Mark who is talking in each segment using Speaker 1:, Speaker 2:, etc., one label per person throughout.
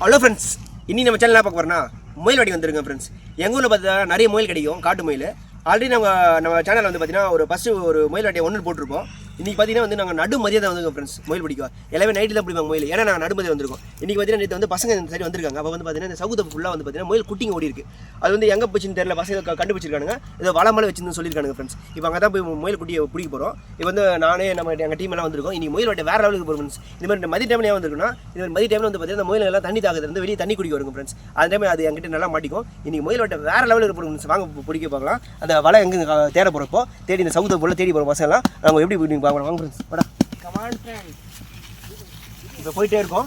Speaker 1: Hello friends இன்னி நம்ம channel பார்க்க போறோம்னா முயல் வாடி வந்துருங்க ஃப்ரெண்ட்ஸ் எங்கள் ஊரில் பார்த்தீங்கன்னா நிறைய முயல் கிடைக்கும் காட்டு முயல். ஆல்ரெடி நம்ம நம்ம சேனலில் வந்து பார்த்தீங்கன்னா ஒரு ஃபஸ்ட்டு ஒரு முயல் வட்டியை ஒன்று போட்டிருப்போம் இன்றைக்கி பார்த்தீங்கன்னா வந்து நாங்கள் நடு மதியம் தான் வந்துருக்கோம் ஃப்ரெண்ட்ஸ் மொயில் பிடிக்கும் எல்லாமே நைட்டில் தான் பிடிப்பாங்க முயல். ஏன்னா நாங்கள் நடு வந்திருக்கோம். இன்றைக்கி பார்த்தீங்கன்னா நேற்று வந்து பசங்க இந்த சைடு வந்திருக்காங்க. அப்போ வந்து பார்த்தீங்கன்னா இந்த சவுத்த ஃபுல்லாக வந்து பார்த்தீங்கன்னா முயல் குட்டிங்க ஓடி இருக்கு. அது வந்து எங்கே போச்சுன்னு தெரியல பசங்க கண்டுபிடிச்சிருக்காங்க கண்டுபிடிச்சிருக்கானுங்க. இதை வலை வச்சுருந்து சொல்லியிருக்காங்க ஃப்ரெண்ட்ஸ் இப்போ அங்கே தான் போய் முயல் குட்டியை பிடிக்க போகிறோம் இப்போ வந்து நானே நம்ம எங்கள் டீம் எல்லாம் வந்திருக்கோம். இன்னைக்கு மொயில் வேறு லெவலுக்கு போகிறோம் ஃப்ரெண்ட்ஸ் இந்த மாதிரி மதிய டைம்ல ஏன் வந்திருக்குன்னா இந்த மாதிரி மதிய டைமில் வந்து பார்த்தீங்கன்னா மொயில் எல்லாம் தண்ணி தாக்கத்துல இருந்து வெளியே தண்ணி குடிக்க வருங்க ஃப்ரெண்ட்ஸ் அந்த டைம் அது எங்கிட்ட நல்லா மாட்டிக்கும். இன்னைக்கு மொயில் வாட்டை வேறு லெவலுக்கு போகிறோம் ஃப்ரெண்ட்ஸ் வாங்க பிடிக்க பார்க்கலாம் அந்த வலை எங்கே தேட போகிறப்போ தேடி இந்த சவுத்தை போல தேடி போகிற பசங்களாம் நாங்கள் எப்படி பார்க்கலாம் வாங்க ஃப்ரெண்ட்ஸ் படா கமான் ஃப்ரெண்ட்ஸ் இப்போ போயிட்டே இருக்கோம்.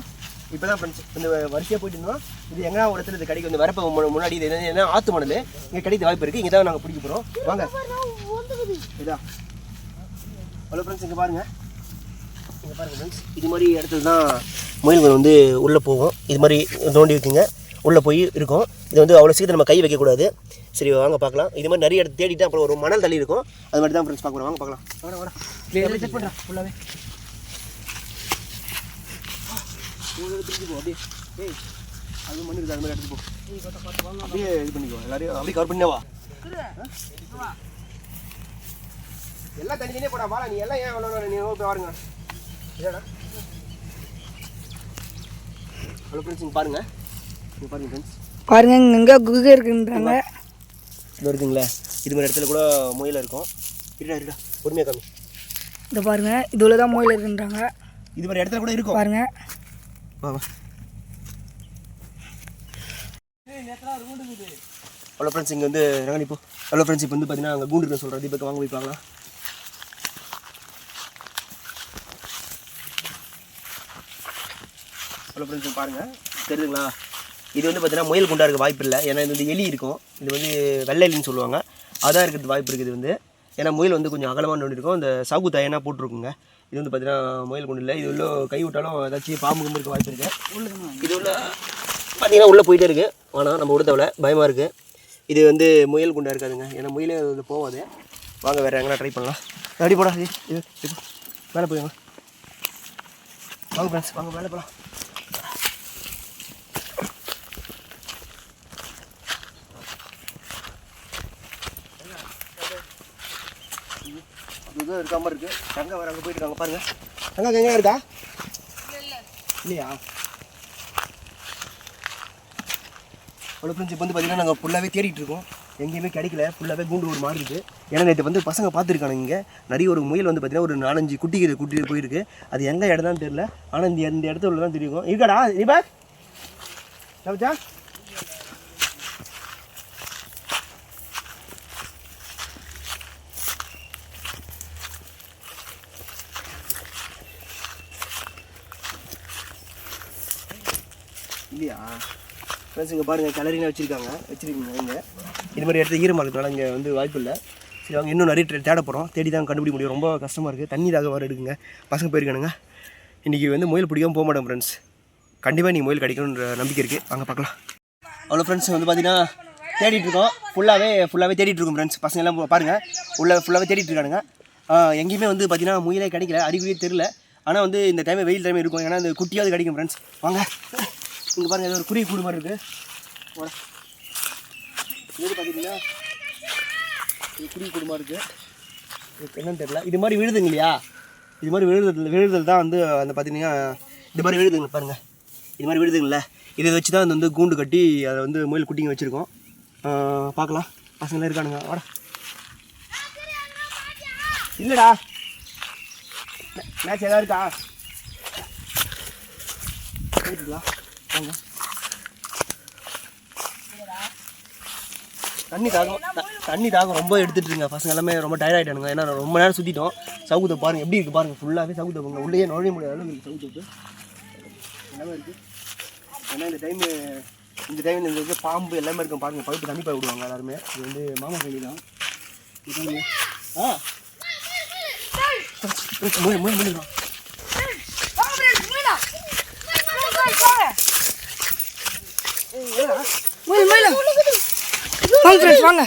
Speaker 1: இப்போ தான் ஃப்ரெண்ட்ஸ் இந்த வரிசையாக போயிட்டு இருந்தோம். இது எங்கன்னா ஒரு இடத்துல இது கிடைக்கும் இந்த வரப்ப முன்னாடி இது என்ன- ஆற்று மணல்? இங்கே கிடைக்க வாய்ப்பு இருக்குது இங்கே தான் நாங்கள் பிடிக்க போகிறோம் வாங்க. இதா. ஹலோ ஃப்ரெண்ட்ஸ் இங்கே பாருங்க. இங்கே பாருங்க ஃப்ரெண்ட்ஸ் இது மாதிரி இடத்துல தான் முயல்கள் வந்து உள்ளே போகும். இது மாதிரி தோண்டி வைக்குங்க உள்ளே போய் இருக்கும். இது வந்து அவ்வளோ சீக்கிரம் நம்ம கை வைக்கக்கூடாது. சரி வாங்க பார்க்கலாம். இது மாதிரி நிறைய இடத்து தேடிட்டு அப்புறம் ஒரு மணல் தள்ளி இருக்கும். அது மாதிரி தான் ஃப்ரெண்ட்ஸ் பார்க்குறோம் வாங்க பார்க்கலாம். வாடா வாடா. செக் பண்ணுறா ஃபுல்லாகவே அப்படியே ஏய் அது மண் இருக்குது அது மாதிரி எடுத்து போ அப்படியே இது பண்ணிக்கோ. எல்லாரையும் அப்படியே கவர் பண்ணே வா. எல்லாம் தனித்தனியே போடா வாடா. நீ எல்லாம் ஏன் அவ்வளோ நீ போய் பாருங்க இல்லைடா ஃப்ரெண்ட்ஸ் இங்கே பாருங்க இங்கே
Speaker 2: குகை இருக்குன்றாங்க.
Speaker 1: இது இருக்குங்களே இது மாதிரி இடத்துல கூட முயல் இருக்கும். இருடா இருடா. பொறுமையாக காமி.
Speaker 2: இந்த பாருங்க இதுல தான் மோயில் இருக்குன்றாங்க.
Speaker 1: இது மாதிரி இடத்துல கூட இருக்கும்.
Speaker 2: பாருங்க.
Speaker 1: ஹலோ ஃப்ரெண்ட்ஸ் இங்கே வந்து ரங்கனி போ. ஹலோ ஃப்ரெண்ட்ஸ் இப்போ வந்து பார்த்தீங்கன்னா அங்கே கூண்டு இருக்க சொல்கிறேன் தீபக்கு வாங்க பார்க்கலாம். ஹலோ ஃப்ரெண்ட்ஸ் பாருங்கள் தெரியுதுங்களா? இது வந்து பார்த்தீங்கன்னா முயல் குண்டா இருக்க வாய்ப்பு இல்லை. ஏன்னா இது வந்து எலி இருக்கும். இது வந்து வெள்ளை எலின்னு சொல்லுவாங்க. அதான் இருக்கிறது வாய்ப்பு இருக்குது இது வந்து. ஏன்னா முயல் வந்து கொஞ்சம் அகலமாக நோண்டி இருக்கும். இந்த சவுக்கு தயனாக போட்டிருக்குங்க. இது வந்து பார்த்தீங்கன்னா முயல் குண்டு இல்லை. இது உள்ள கை விட்டாலும் ஏதாச்சும் பாம்பு கும்பு இருக்க வாய்ப்பு இருக்குது இது உள்ள பார்த்தீங்கன்னா உள்ளே போயிட்டே இருக்குது ஆனால் நம்ம விட பயமாக இருக்குது இது வந்து முயல் குண்டாக இருக்காதுங்க. ஏன்னா முயலே அது போகாது வாங்க வேறு எங்கன்னா ட்ரை பண்ணலாம். அடி போடா இது இது மேலே போய்ங்க வாங்க ஃப்ரெண்ட்ஸ் வாங்க மேலே போகலாம் இதுதான் இருக்க மாதிரி இருக்கு. தங்க வேற அங்கே போயிட்டு இருக்காங்க. பாருங்க. தங்க இருக்கா? இல்லையா? அவ்வளோ ஃப்ரெண்ட்ஸ் இப்போ வந்து பார்த்தீங்கன்னா நாங்கள் ஃபுல்லாகவே தேடிட்டு இருக்கோம். எங்கேயுமே கிடைக்கல. ஃபுல்லாகவே கூண்டு ஒரு மாதிரி இருக்குது ஏன்னா நேற்று வந்து பசங்க பார்த்துருக்கானுங்க இங்கே. நிறைய ஒரு முயல் வந்து பார்த்தீங்கன்னா ஒரு நாலஞ்சு குட்டிக்கு குட்டி போயிருக்கு. அது எங்கே இடம் தான் தெரியல. ஆனால் இந்த இந்த இடத்துல தான் தெரியும். இருக்காடா இப்போ தவிச்சா இல்லையா ஃப்ரெண்ட்ஸ் இங்கே பாருங்கள் கலரிங்காக வச்சுருக்காங்க. வச்சுருக்கீங்க இங்கே. இது மாதிரி இடத்துல ஈரமாக இருக்கிறனால இங்கே வந்து வாய்ப்பு இல்லை. சரி அவங்க இன்னும் நிறைய தேட போகிறோம் தேடி தான் கண்டுபிடிக்க முடியும். ரொம்ப கஷ்டமாக இருக்குது தண்ணி தாக வர எடுக்குங்க. பசங்க போயிருக்கானுங்க. இன்றைக்கி வந்து முயல் பிடிக்காமல் போக மாட்டோம் ஃப்ரெண்ட்ஸ் கண்டிப்பாக நீங்கள் முயல் கிடைக்கணுன்ற நம்பிக்கை இருக்குது வாங்க பார்க்கலாம். அவ்வளோ ஃப்ரெண்ட்ஸ் வந்து பார்த்தீங்கன்னா தேடிட்டு இருக்கோம். ஃபுல்லாகவே ஃபுல்லாகவே தேடிட்டு இருக்கோம் ஃப்ரெண்ட்ஸ் பசங்க எல்லாம் பாருங்கள் உள்ள ஃபுல்லாகவே தேடிட்டு இருக்கானுங்க. எங்கேயுமே வந்து பார்த்தீங்கன்னா முயலே கிடைக்கல. அறிகுறியே தெரில ஆனால் வந்து இந்த டைம் வெயில் டைம் இருக்கும். ஏன்னா இந்த குட்டியாவது கிடைக்கும் ஃப்ரெண்ட்ஸ் வாங்க. இங்கே பாருங்கள் ஏதோ ஒரு குருவி கூடு மாதிரி இருக்குது வாடா. இது பார்த்தீங்கன்னா இது குருவி கூடு மாதிரி இருக்குது என்னென்னு என்னன்னு தெரியல. இது மாதிரி விழுதுங்க இல்லையா? இது மாதிரி விழுதல் விழுதல் தான் வந்து அந்த பார்த்தீங்கன்னா இது மாதிரி விழுதுங்க பாருங்கள் இது மாதிரி விழுதுங்கள்ல இதை வச்சு தான் வந்து கூண்டு கட்டி அதை வந்து முயல் குட்டிங்க வச்சுருக்கோம். பார்க்கலாம். பசங்களாம் இருக்கானுங்க. வாடா. இல்லைடா. மேட்ச் எதாவது இருக்கா? போங்க. தண்ணி தாகம் த- தண்ணி தாகம் ரொம்ப எடுத்துட்டு இருங்க பசங்க எல்லாமே ரொம்ப டயர்ட் ஆகிட்டானுங்க ஏன்னா ரொம்ப நேரம் சுற்றிட்டோம் சவுத்தை பாருங்க எப்படி இருக்கு பாருங்கள் ஃபுல்லாகவே சவுத்தை போங்க உள்ளே நுழைய முடியாத அளவுக்கு இருக்கு எல்லாமே இருக்குது ஏன்னா இந்த டைம் இந்த டைமில் இந்த இது பாம்பு எல்லாமே இருக்கும் பாருங்கள் பழுப்பு தண்ணி பாய் விடுவாங்க எல்லாருமே. இது வந்து மாமா கைலி தான். இது ஆ. மூணு முடியும் முடியும்
Speaker 2: மயில் மயில் வாங்க ஃப்ரெண்ட்ஸ் வாங்க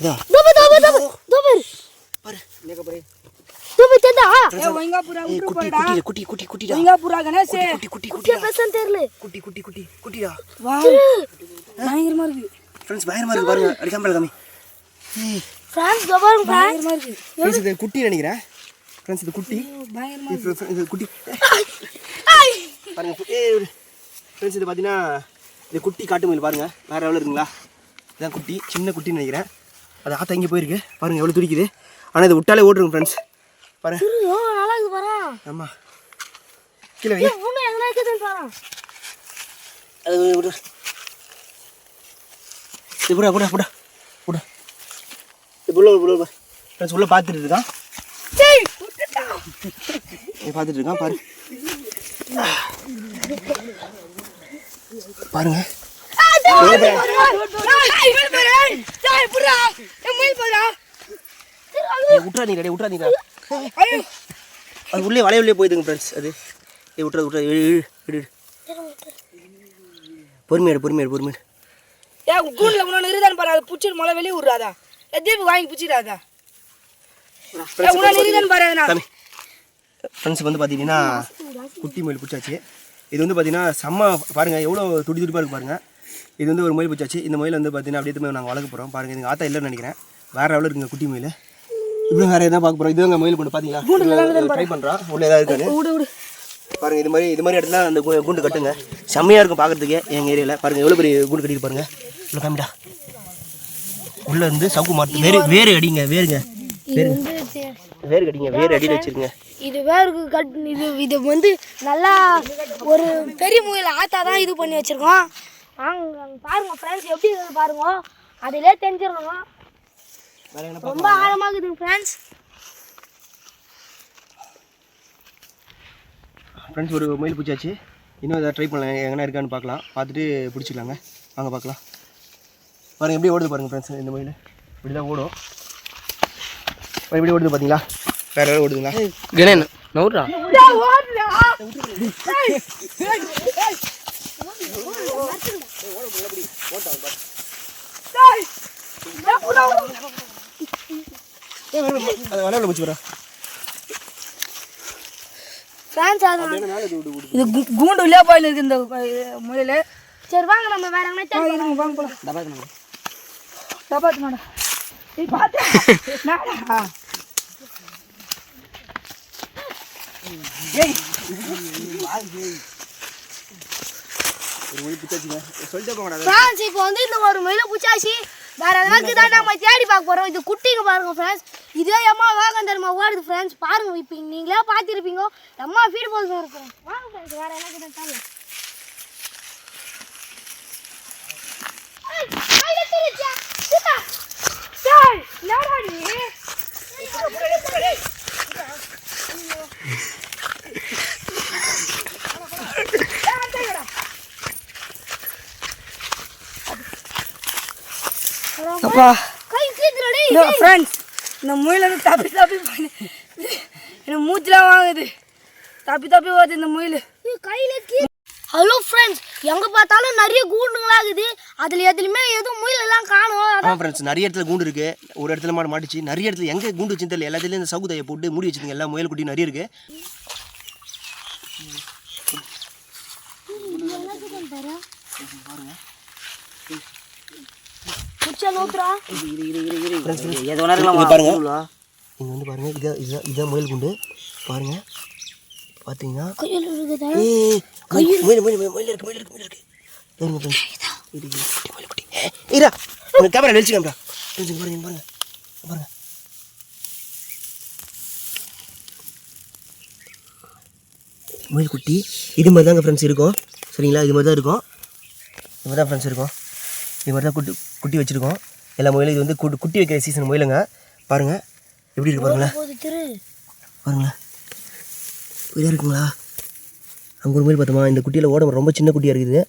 Speaker 1: இதா
Speaker 3: Добре, добре, добре, добре.
Speaker 1: பாரு
Speaker 3: தூபி தேடா
Speaker 2: ஏ ஒழுங்கா புறா
Speaker 1: ஏய்
Speaker 2: விட்டு
Speaker 1: குட்டி
Speaker 2: போடா
Speaker 1: குட்டி குட்டி குட்டி குட்டிடா
Speaker 2: ஒழுங்கா புறா கணேஷ்
Speaker 1: குட்டி குட்டி குட்டிடா
Speaker 3: பெசன் தெரியல
Speaker 1: குட்டி குட்டி குட்டி குட்டிடா
Speaker 2: வா பயங்கரமா இருக்கு
Speaker 1: ஃப்ரெண்ட்ஸ் பயங்கரமா இருக்கு பாருங்க அடி கேமரா காமி ஏய்
Speaker 3: ஃப்ரான்ஸ் கபாரும் ஃப்ரான்ஸ்
Speaker 2: பயங்கரமா இருக்கு
Speaker 1: ஃப்ரெண்ட்ஸ் இது குட்டி நினைக்கிறேன் ஃப்ரெண்ட்ஸ் இது குட்டி
Speaker 2: பயங்கரமா
Speaker 1: இது fr- இது குட்டி பாருங்க ஃப்ரெண்ட்ஸ் இது பார்த்தீங்கன்னா இது குட்டி காட்டு மயில் பாருங்க. வேற எவ்வளோ இருக்குங்களா? இதான் குட்டி சின்ன குட்டின்னு நினைக்கிறேன். அது ஆத்தா இங்கே போயிருக்கு. பாருங்க எவ்வளோ துடிக்குது. ஆனால் இது விட்டாலே ஓட்டுருங்க ஃப்ரெண்ட்ஸ் பாருங்க
Speaker 3: ஓ நல்லா இருக்கு பாரு.
Speaker 1: ஆமா. கீழே அது விடு. இது புடா புடா புடா புடா. இது புள்ள புள்ள ஃப்ரெண்ட்ஸ் உள்ள பார்த்துட்டு இருக்கான். பார்த்துட்டு இருக்கான் பாரு. பாருங்க. விட்றாதீங்க விட்றாதீங்க அது உள்ளே வளைய உள்ளே போயிடுங்க ஃப்ரெண்ட்ஸ் அது. ஏ விட்றது விட்றது இழு. பொறுமையாடு பொறுமையாடு பொறுமையாடு
Speaker 2: ஏ கூண்டுல உன இருதான் பாரு. அது புடிச்சிட்டு மொளை வெளிய விடுறாதா தீபு வாங்கி புடிச்சிடாதா? ஏ உன இருதான் பாரு
Speaker 1: ஃப்ரெண்ட்ஸ் வந்து பார்த்தீங்கன்னா குட்டி மயில் பிடிச்சாச்சு. இது வந்து பார்த்தீங்கன்னா செம்ம பாருங்கள் எவ்வளோ துடி துடிப்பாக இருக்கு பாருங்கள் இது வந்து ஒரு மயில் பிடிச்சாச்சு இந்த மயில் வந்து பார்த்தீங்கன்னா அப்படியே நாங்கள் வளர்க்க போகிறோம் பாருங்கள் எங்கள் ஆத்தா இல்லைன்னு நினைக்கிறேன். வேறு எவ்வளோ இருக்குங்க குட்டி மயில். இப்படி வேறு எதாவது பார்க்க போகிறோம் இதுங்க மயில் கொண்டு பார்த்தீங்களா ட்ரை பண்ணுறான் உள்ள ஏதாவது இருக்காது.
Speaker 2: விடு
Speaker 1: பாருங்கள் இது மாதிரி இது மாதிரி இடத்துல அந்த கூண்டு கட்டுங்க. செம்மையாக இருக்கும் பார்க்குறதுக்கு எங்கள் ஏரியாவில் பாருங்கள் எவ்வளோ பெரிய கூண்டு கட்டிட்டு பாருங்க. உள்ள காமிடா. உள்ளே இருந்து சவுக்கு மாட்டு வேறு வேறு அடிங்க வேறுங்க. வேறு வேறு கடிங்க வேறு அடியில் வச்சிருங்க.
Speaker 3: இது வேறு கட் இது இது வந்து நல்லா ஒரு பெரிய முயல் ஆத்தா தான் இது பண்ணி வச்சிருக்கோம். வாங்க அங்க பாருங்க ஃப்ரெண்ட்ஸ் எப்படி இருக்குது பாருங்க. அதிலே தெரிஞ்சிடணும். ரொம்ப ஆழமாக இருக்குது ஃப்ரெண்ட்ஸ்
Speaker 1: ஃப்ரெண்ட்ஸ் ஒரு மயில் பிடிச்சாச்சு இன்னும் எதாவது ட்ரை பண்ணலாம். எங்கன்னா இருக்கான்னு பார்க்கலாம். பார்த்துட்டு பிடிச்சிக்கலாங்க. வாங்க பார்க்கலாம். பாருங்க எப்படி ஓடுது பாருங்க ஃப்ரெண்ட்ஸ் இந்த மயில். இப்படி தான் ஓடும் எப்படி ஓடுது பார்த்தீங்களா? வேறு ஓடுதுங்களா?
Speaker 4: கணேன் நவுறா.
Speaker 2: இது கூண்டு உள்ளே இருக்கு இந்த முயல்
Speaker 3: சரி வாங்க நம்ம வேற
Speaker 2: இருங்க வாங்க போலாம். டபாத்து மாடா நீ பாத்து நாடா
Speaker 1: ஒரு மயில் பிடிச்சாச்சுங்க சொல்லிட்டே போங்க
Speaker 3: ஃப்ரெண்ட்ஸ் இப்போ வந்து இந்த ஒரு மயில புச்சாச்சு வேற எதனாக்கு தான் நம்ம தேடி பார்க்க போறோம். இது குட்டிங்க பாருங்க ஃப்ரெண்ட்ஸ் இதே அம்மா வேகம் தெரியுமா? ஓடுது ஃப்ரெண்ட்ஸ் பாருங்க இப்போ நீங்களே பார்த்துருப்பீங்க. அம்மா ஃபீடு போதும் இருக்கும் வாங்க ஃப்ரெண்ட்ஸ் வேற எனக்கு தான் தாங்க
Speaker 2: அப்பா
Speaker 3: கை கீத்துறடி
Speaker 2: இந்த ஃப்ரெண்ட்ஸ் இந்த முயல் வந்து தப்பி தப்பி பண்ணி எனக்கு மூச்சுலாம் வாங்குது. தப்பி தப்பி வருது இந்த முயல்.
Speaker 3: கையில கீ ஹலோ ஃப்ரெண்ட்ஸ் எங்க பார்த்தாலும் நிறைய கூண்டுங்களா இருக்குது. அதுல எதுலயுமே எதுவும் முயல் எல்லாம் காணும்
Speaker 1: ஆமாம் ஃப்ரெண்ட்ஸ் நிறைய இடத்துல கூண்டு இருக்கு. ஒரு இடத்துல மாடு மாட்டுச்சு. நிறைய இடத்துல எங்கே கூண்டு வச்சுன்னு தெரியல. எல்லாத்துலேயும் இந்த சவுக்கு தையை போட்டு மூடி வச்சுருங்க எல்லா முயல் குட்டி நிறைய இருக்கு.
Speaker 3: புச்சா
Speaker 1: பாருங்க இங்கே வந்து பாருங்க இதான் இதான் இதான் முயல் குண்டு பாருங்க பார்த்தீங்கன்னா
Speaker 3: கையில் இருக்குதா
Speaker 1: ஏய், முயல் முயல் இருக்கு முயல் இருக்கு முயல் இருக்கு பாருங்க குட்டி முயல் குட்டி இரா உங்க கேமரா நெளிச்சு கேமரா ஃப்ரெண்ட்ஸ் இங்க பாருங்க பாருங்க பாருங்க முயல் குட்டி இது மாதிரி தாங்க ஃப்ரெண்ட்ஸ் இருக்கும் சரிங்களா இது மாதிரி தான் இருக்கும் இது மாதிரி தான் ஃப்ரெண்ட்ஸ் இருக்கும் இது மாதிரி தான் குட்டி குட்டி வச்சுருக்கோம். எல்லா முயலும் இது வந்து குட்டி குட்டி வைக்கிற சீசன் முயலுங்க. பாருங்கள் எப்படி இருக்கு பாருங்களேன். பாருங்களேன். இதாக இருக்குங்களா? அங்கே ஒரு முயல் பார்த்தோமா? இந்த குட்டியில் ஓட ரொம்ப சின்ன குட்டியாக இருக்குது.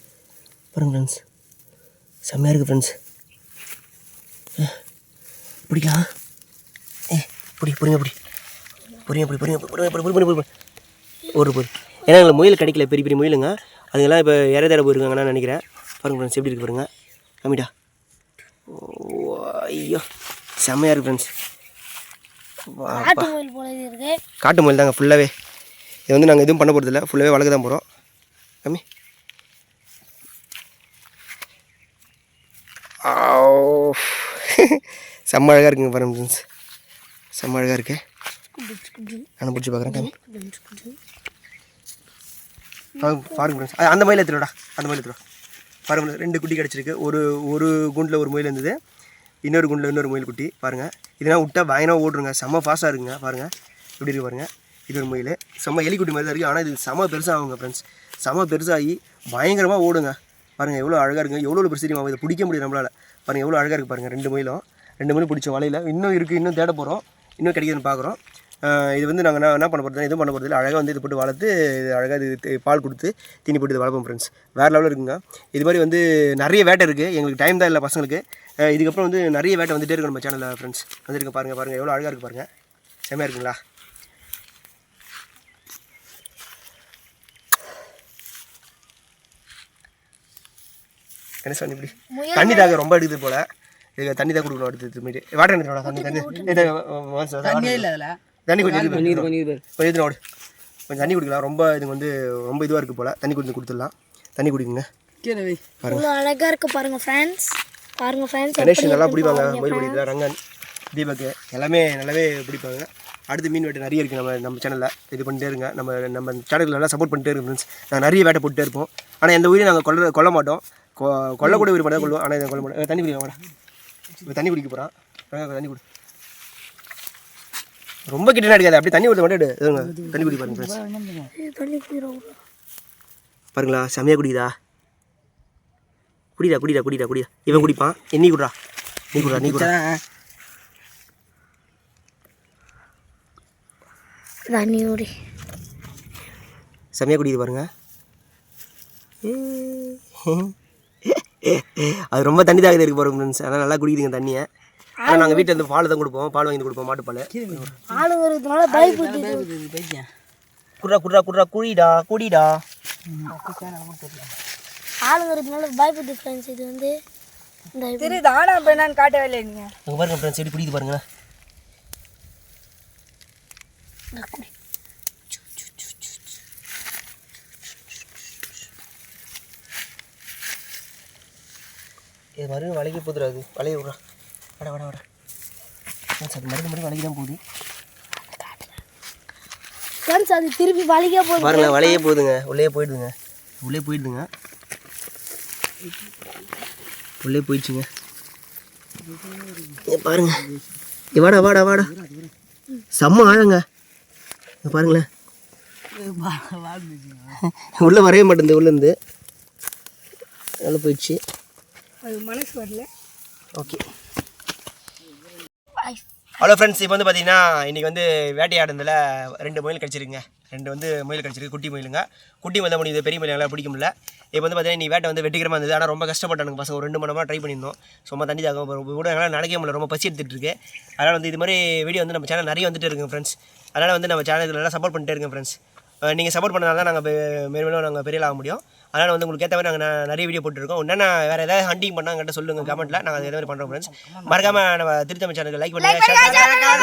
Speaker 1: பாருங்க ஃப்ரெண்ட்ஸ் செம்மையாக இருக்குது ஃப்ரெண்ட்ஸ் பிடிக்கலாம்? ஏ பிடி புரியுங்க பிடி. புரியுங்க பிடி புரியுங்க புரியுங்க புரி புரி புரி ஒரு போய் ஏன்னா எங்களுக்கு முயல் கிடைக்கல பெரிய பெரிய முயலுங்க. அதுங்கெல்லாம் இப்போ இற தேட போயிருக்காங்கன்னு நினைக்கிறேன். பாருங்க ஃப்ரெண்ட்ஸ் எப்படி இருக்கு பாருங்க. கம்மிட்டா ஓ ஐயோ. செம்மையாக இருக்குது ஃப்ரெண்ட்ஸ்
Speaker 3: முயல் போல
Speaker 1: காட்டு முயல் தாங்க ஃபுல்லாகவே இது வந்து நாங்கள் எதுவும் பண்ண போகிறதில்ல ஃபுல்லாகவே வளர்க்க தான் போகிறோம் கம்மி. செம்ம அழகாக இருக்குங்க பாருங்க ஃப்ரெண்ட்ஸ் செம்ம அழகாக இருக்கு. நானும் பிடிச்சி பார்க்குறேன். கம்மி பாருங்க பாருங்க ஃப்ரெண்ட்ஸ் அந்த மயில் எடுத்துடா அந்த மயில் எடுத்துடா பாருங்க ரெண்டு குட்டி கிடச்சிருக்கு. ஒரு ஒரு குண்டில் ஒரு மயில் இருந்தது. இன்னொரு குண்டில் இன்னொரு மயில் குட்டி. பாருங்கள் இதெல்லாம் விட்டா பயங்கரமாக ஓடுருங்க செம்ம ஃபாஸ்ட்டாக இருக்குங்க. பாருங்கள் இப்படி இருக்கு பாருங்கள் இது ஒரு மயில். செம்ம எலிக்குட்டி மாதிரி தான் இருக்குது ஆனால் இது செம்ம பெருசாகுங்க ஃப்ரெண்ட்ஸ் செம்ம பெருசாகி பயங்கரமாக ஓடுங்க. பாருங்கள் எவ்வளோ அழகாக இருக்குங்க. எவ்வளோ பெருசு தெரியுமா இதை பிடிக்க முடியும் நம்மளால். பாருங்கள் எவ்வளோ அழகாக இருக்குது பாருங்கள் ரெண்டு முயலும். ரெண்டு முயலும் பிடிச்ச வலையில். இன்னும் இருக்குது இன்னும் தேட போகிறோம் இன்னும் கிடைக்குதுன்னு பார்க்குறோம் இது வந்து நாங்கள் என்ன என்ன பண்ண போகிறது எதுவும் பண்ண போகிறது இல்லை அழகாக வந்து இது போட்டு வளர்த்து இது அழகாக இது பால் கொடுத்து தீனி போட்டு இது வளர்ப்போம் ஃப்ரெண்ட்ஸ் வேறு லெவலில் இருக்குங்க. இது மாதிரி வந்து நிறைய வேட்டை இருக்குது எங்களுக்கு டைம் தான் இல்லை பசங்களுக்கு. இதுக்கப்புறம் வந்து நிறைய வேட்டை வந்துட்டே இருக்கும் நம்ம சேனலில் ஃப்ரெண்ட்ஸ் வந்துருங்க பாருங்கள் பாருங்கள் எவ்வளோ அழகாக இருக்குது பாருங்கள் செம்மையாக இருக்குங்களா? என்ன சொன்ன இப்படி? தண்ணி தாக ரொம்ப எடுக்குது போல. இதுக்கு தண்ணி தான் கொடுக்கணும் அடுத்து திரும்பிட்டு வாட்டர் தண்ணி தண்ணி. இது,
Speaker 4: இல்லை அதில்.
Speaker 1: தண்ணி கொஞ்சம்
Speaker 4: கொஞ்சம் கொஞ்சம் இது
Speaker 1: கொஞ்சம் எடுத்துட்டு ஓடு. கொஞ்சம் தண்ணி குடிக்கலாம். ரொம்ப இது வந்து ரொம்ப இதுவாக இருக்குது போல். தண்ணி குடிச்சு கொடுத்துடலாம் தண்ணி குடிக்குங்க.
Speaker 4: கீழே வை.
Speaker 3: இவ்வளோ அழகா இருக்கு பாருங்க ஃப்ரெண்ட்ஸ் பாருங்க ஃப்ரெண்ட்ஸ்
Speaker 1: கணேஷ் நல்லா பிடிப்பாங்க. மயில் பிடிக்கலாம் ரங்கன் தீபக் எல்லாமே நல்லாவே பிடிப்பாங்க. அடுத்து மீன் வேட்டை நிறைய இருக்குது நம்ம நம்ம சேனலில் இது பண்ணிட்டே இருங்க. நம்ம நம்ம சேனலில் நல்லா சப்போர்ட் பண்ணிட்டே இருக்கோம் ஃப்ரெண்ட்ஸ் நாங்கள் நிறைய வேட்டை போட்டுட்டே இருப்போம். ஆனால் எந்த உயிரையும் நாங்கள் கொல்ல கொல்ல மாட்டோம். கொ- கொல்லக்கூடிய உயிர் மட்டும் தான் கொள்வோம் ஆனால் இதை கொல்ல மாட்டோம். தண்ணி குடிக்க வாடா இப்போ தண்ணி குடிக்க போகிறான் தண்ணி குடி. ரொம்ப கிட்ட அடிக்காது அப்படியே தண்ணி கொடுத்த மட்டும் எடு. இதுங்க, தண்ணி குடி பாருங்க ஃப்ரெண்ட்ஸ்
Speaker 3: தண்ணி குடிக்கிறோம்
Speaker 1: பாருங்களா செமையாக குடிக்குதா? குடிடா குடிடா குடிடா குடிடா. இவன் குடிப்பான். என்னி குடுறா நீ குடுறா நீ குடுறா
Speaker 3: தண்ணி குடி
Speaker 1: செமையாக குடிக்குது பாருங்க. அது ரொம்ப தண்ணி தாகது இருக்கு பாருங்க ஃப்ரெண்ட்ஸ் அதனால் நல்லா குடிக்குதுங்க தண்ணியை. ஆனால் நாங்கள் வீட்டில் இருந்து பால் தான் கொடுப்போம். பால் வாங்கி கொடுப்போம் மாட்டுப்பால்
Speaker 3: ஆளுங்க இருக்கிறதுனால பயப்பட்டு
Speaker 4: இது பைத்தியம்.
Speaker 1: குடுறா குடுறா குடுறா குடிடா குடிடா.
Speaker 3: ஆளுங்க இருக்கிறதுனால பயப்பட்டு ஃப்ரெண்ட்ஸ் இது வந்து
Speaker 2: ஆனா இப்போ என்னன்னு காட்டவே இல்லை
Speaker 1: அங்கே பாருங்க ஃப்ரெண்ட்ஸ் எப்படி குடிக்குது பாருங்களேன் இது மறுபடியும் வளைக்க போதுடா அது வளைய விட்றா. வட வட வட. ஃப்ரெண்ட்ஸ் அது மறுபடியும் மறுபடியும் வளைக்க தான் போகுது.
Speaker 3: ஃப்ரெண்ட்ஸ் அது திருப்பி வலிக்க போகுது?
Speaker 1: பாருங்களேன் வளையே போகுதுங்க. உள்ளே போயிடுதுங்க. உள்ளே போயிடுதுங்க. உள்ளே போயிடுச்சுங்க. ஏ, பாருங்க. ஏ, வாடா வாடா வாடா. செம்ம ஆழங்க. இங்க பாருங்களேன். உள்ளே வரவே மாட்டேங்குது உள்ளேருந்து உள்ளே போயிடுச்சு.
Speaker 2: அது மனசு வரல.
Speaker 1: ஓகே. ஹலோ ஃப்ரெண்ட்ஸ் இப்போ வந்து பார்த்தீங்கன்னா இன்றைக்கி வந்து வேட்டையாடுனதில் ரெண்டு முயல் கிடச்சிருக்குங்க. ரெண்டு வந்து முயல் கிடச்சிருக்கு குட்டி முயலுங்க. குட்டி முயல் முடியுது பெரிய முயல் எங்களால் பிடிக்க முடியல. இப்போ வந்து பார்த்தீங்கன்னா நீ வேட்டை வந்து வெட்டிக்கிறமா இருந்தது. ஆனால் ரொம்ப கஷ்டப்பட்டானுங்க பசங்க. ஒரு ரெண்டு மணி நேரமாக ட்ரை பண்ணியிருந்தோம். சும்மா தண்ணி தாக்கம் கூட எங்களால் நடக்க முடியல. ரொம்ப பசி எடுத்துகிட்டு இருக்கு. அதனால் வந்து இது மாதிரி வீடியோ வந்து நம்ம சேனல் நிறைய வந்துட்டு இருக்குங்க ஃப்ரெண்ட்ஸ் அதனால் வந்து நம்ம சேனல் நல்லா சப்போர்ட் பண்ணிட்டே இருக்கேன் ஃப்ரெண்ட்ஸ் நீங்கள் சப்போர்ட் பண்ணனால தான் நாங்கள் மேலும் மேலும் நாங்கள் பெரிய ஆக முடியும். அதனால் வந்து உங்களுக்கு ஏற்ற மாதிரி நாங்கள் நிறைய வீடியோ போட்டுருக்கோம். என்னென்ன வேறு ஏதாவது ஹண்டிங் பண்ணால் என்கிட்ட சொல்லுங்கள் கமெண்ட்டில் நாங்கள் அதே மாதிரி பண்ணுறோம் ஃப்ரெண்ட்ஸ் மறக்காமல் நம்ம திருத்தம் சேனலுக்கு லைக் பண்ணுங்கள்